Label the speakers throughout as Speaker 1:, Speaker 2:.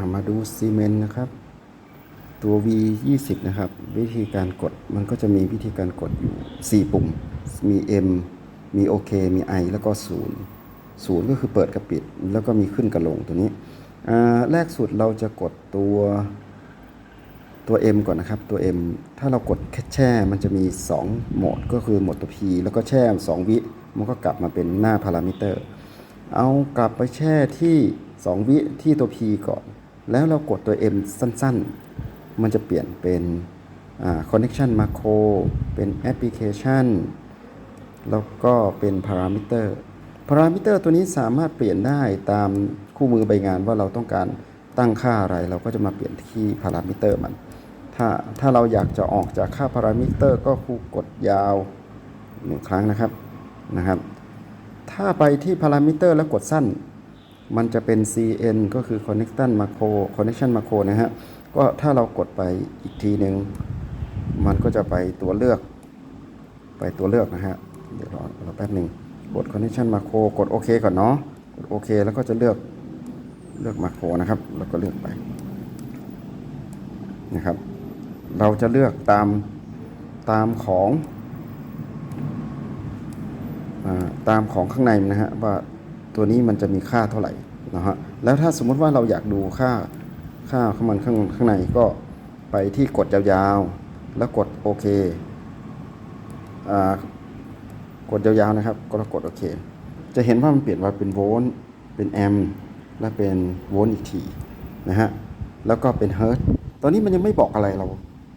Speaker 1: ามาดูซีเมนต์นะครับ ตัว V 20นะครับ วิธีการกดมันก็จะมีวิธีการกดอยู่ 4 ปุ่ม มี M มี OK มี I แล้วก็ 0 0 ก็คือเปิดกับปิด แล้วก็มีขึ้นกับลงตัวนี้แรกสุดเราจะกดตัวตัว M ก่อนนะครับ ตัว M ถ้าเรากดแค่แช่ มันจะมี 2 โหมด ก็คือโหมดตัว P แล้วก็แช่ 2 วิ มันก็กลับมาเป็นหน้าพารามิเตอร์ เอากลับไปแช่ที่ 2 วิที่ตัว P ก่อน แล้วเรากดตัว M สั้นๆ มันจะเปลี่ยนเป็น connection macro เป็น application แล้วก็เป็น parameter parameter ตัวนี้สามารถเปลี่ยนได้ตามคู่มือใบงานว่าเราต้องการตั้งค่าอะไร เราก็จะมาเปลี่ยนที่ parameter มัน ถ้าถ้าเราอยากจะออกจากค่า parameter ก็คูกดยาวหนึ่งครั้งนะครับนะครับ ถ้าไปที่ parameter แล้วกดสั้น มันจะเป็น cn ก็คือ connection macro connection macro นะฮะ ก็ถ้าเรากดไปอีกทีหนึ่ง มันก็จะไปตัวเลือก ไปตัวเลือกนะฮะ เดี๋ยวรอรอแป๊บหนึ่งกด connection macro กดโอเคก่อนเนาะ กดโอเคแล้วก็จะเลือก เลือก macro นะครับ แล้วก็เลือกไป นะครับ เราจะเลือกตาม ตามของอตามของข้างในนะฮะว่า ตัวนี้มันจะมีค่าเท่าไหร่นะฮะแล้วถ้าสมมติว่าเราอยากดูค่าค่าของมันข้างข้างในก็ไปที่กดยาวๆ แล้วกดโอเคอ่ากดยาวๆนะครับ ก็แล้วกดโอเค จะเห็นว่ามันเปลี่ยนมาเป็นโวลต์เป็นแอมป์และเป็นโวลต์อีกทีนะฮะแล้วก็เป็นเฮิร์ตตอนนี้มันยังไม่บอกอะไรเรา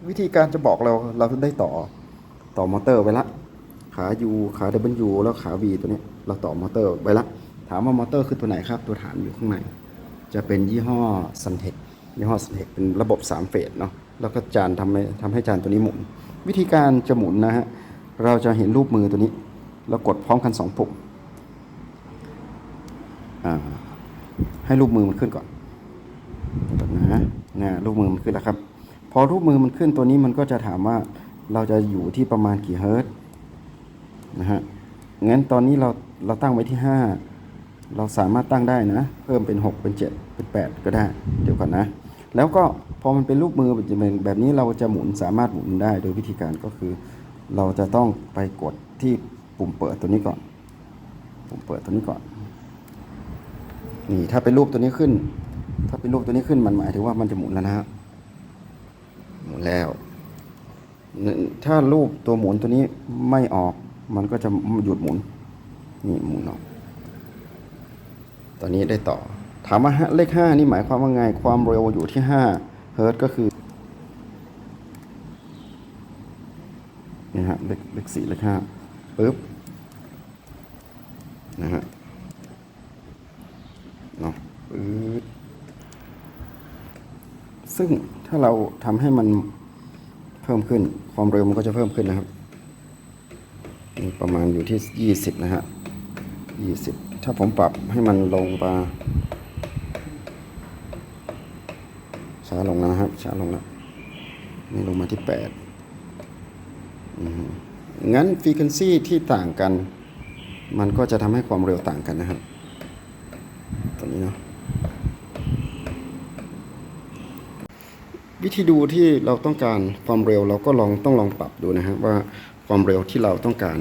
Speaker 1: วิธีการจะบอกเราเราได้ต่อต่อมอเตอร์ไว้ละขา U ขา W แล้วขา V ตัวนี้เราต่อมอเตอร์ไว้ละ ถามว่ามอเตอร์คือตัวไหนครับ ตัวฐานอยู่ข้างใน จะเป็นยี่ห้อ Suntec ยี่ห้อ Suntec เป็นระบบ 3 เฟสเนาะแล้วก็จานทำให้ทำให้จานตัวนี้หมุน วิธีการจะหมุนนะฮะเราจะเห็นรูปมือตัวนี้เรากดพร้อมกัน 2 ปุ่มให้รูปมือมันขึ้นก่อนแบบนะนะรูปมือมันขึ้นแล้วครับ พอรูปมือมันขึ้นตัวนี้มันก็จะถามว่าเราจะอยู่ที่ประมาณกี่เฮิร์ตนะฮะงั้นตอนนี้เราเราตั้งไว้ที่ 5 เราสามารถตั้งได้นะ เพิ่มเป็น 6 เป็น 7 เป็น 8 ก็ได้ เดี๋ยวก่อนนะ แล้วก็พอมันเป็นรูปมือจะเป็นแบบนี้เราจะหมุนสามารถหมุนได้โดยวิธีการก็คือ เราจะต้องไปกดที่ปุ่มเปิดตัวนี้ก่อน ปุ่มเปิดตัวนี้ก่อน นี่ถ้าเป็นรูปตัวนี้ขึ้น ถ้าเป็นรูปตัวนี้ขึ้นมันหมายถึงว่ามันจะหมุนแล้วนะฮะหมุนแล้ว ถ้ารูปตัวหมุนตัวนี้ไม่ออกมันก็จะหยุดหมุนนี่หมุนออก ตอนนี้ได้ต่อ ถามว่าเลขห้านี่หมายความว่าไง ความเร็วอยู่ที่ห้าเฮิร์ตก็คือนี่ฮะเลขเลขสี่เลขห้าปึ๊บนะฮะเนาะปึ๊บซึ่งถ้าเราทำให้มันเพิ่มขึ้นความเร็วมันก็จะเพิ่มขึ้นนะครับ ประมาณอยู่ที่ยี่สิบนะฮะยี่สิบ ถ้าผมปรับให้มันลงมาช้าลงแล้วนะครับช้าลงแล้วนี่ลงมาที่แปดงั้นฟรีค u นซีที่ต่างกัน มันก็จะทำให้ความเร็วต่างกันนะครับตัวนี้เนาะวิธีดูที่เราต้องการความเร็วเราก็ลองต้องลองปรับดูนะฮะว่าความเร็วที่เราต้องการ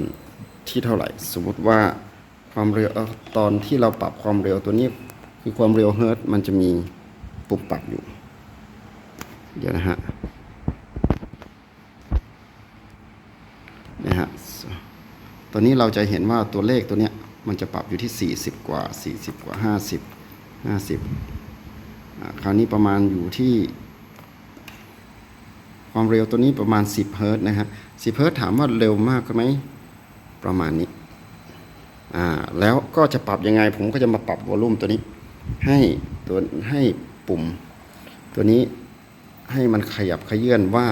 Speaker 1: ที่เท่าไหร่ สมมติว่า ความเร็วตอนที่เราปรับความเร็วตัวนี้คือความเร็วเฮิร์ตมันจะมีปุ่มปรับอยู่ เดี๋ยวนะฮะนะฮะตอนนี้เราจะเห็นว่าตัวเลขตัวเนี้ยมันจะปรับอยู่ที่ 40 กว่า 40 กว่า 50 50อ่าคราวนี้ประมาณอยู่ที่ ความเร็วตัวนี้ประมาณ 10 เฮิร์ตนะฮะ 10 เฮิร์ตถามว่าเร็วมากไหมประมาณนี้ อ่าแล้วก็จะปรับยังไง ผมก็จะมาปรับวอลลุ่มตัวนี้ ให้ตัวให้ปุ่ม ตัวนี้ให้มันขยับขยื่นว่า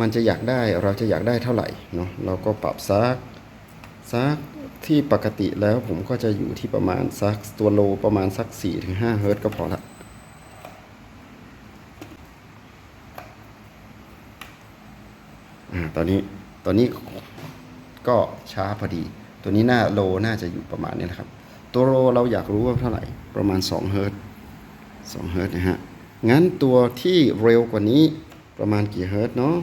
Speaker 1: มันจะอยากได้เราจะอยากได้เท่าไหร่เนาะเราก็ปรับซักซักที่ปกติแล้วผมก็จะอยู่ที่ประมาณซักตัวโลประมาณสัก4-5เฮิร์ตก็พอละอ่าตอนนี้ตอนนี้ก็ช้าพอดี ตัวนี้หน้าโลน่าจะอยู่ประมาณนี้นะครับ ตัวโลเราอยากรู้ว่าเท่าไหร่ประมาณ2เฮิร์ตซ์2เฮิร์ตนะฮะงั้นตัวที่เร็วกว่านี้ประมาณกี่เฮิร์ตเนาะ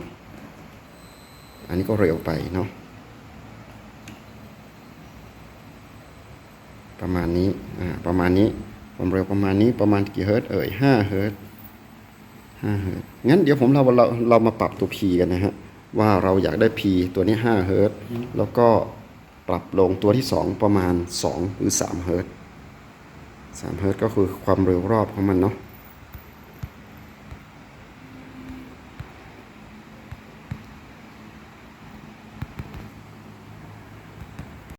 Speaker 1: อันนี้ก็เร็วไปเนาะประมาณนี้อ่าประมาณนี้ความเร็วประมาณนี้ประมาณกี่เฮิร์ตเอ่ยห้าเฮิร์ตห้าเฮิร์ตงั้นเดี๋ยวผมเราเราเรามาปรับตัว P กันนะฮะว่าเราอยากได้ P ตัวนี้5เฮิร์ตแล้วก็ ปรับลงตัวที่ 2 ประมาณ 2 หรือ3เฮิร์ตซ์3เฮิร์ตซ์ก็คือความเร็วรอบของมันเนาะ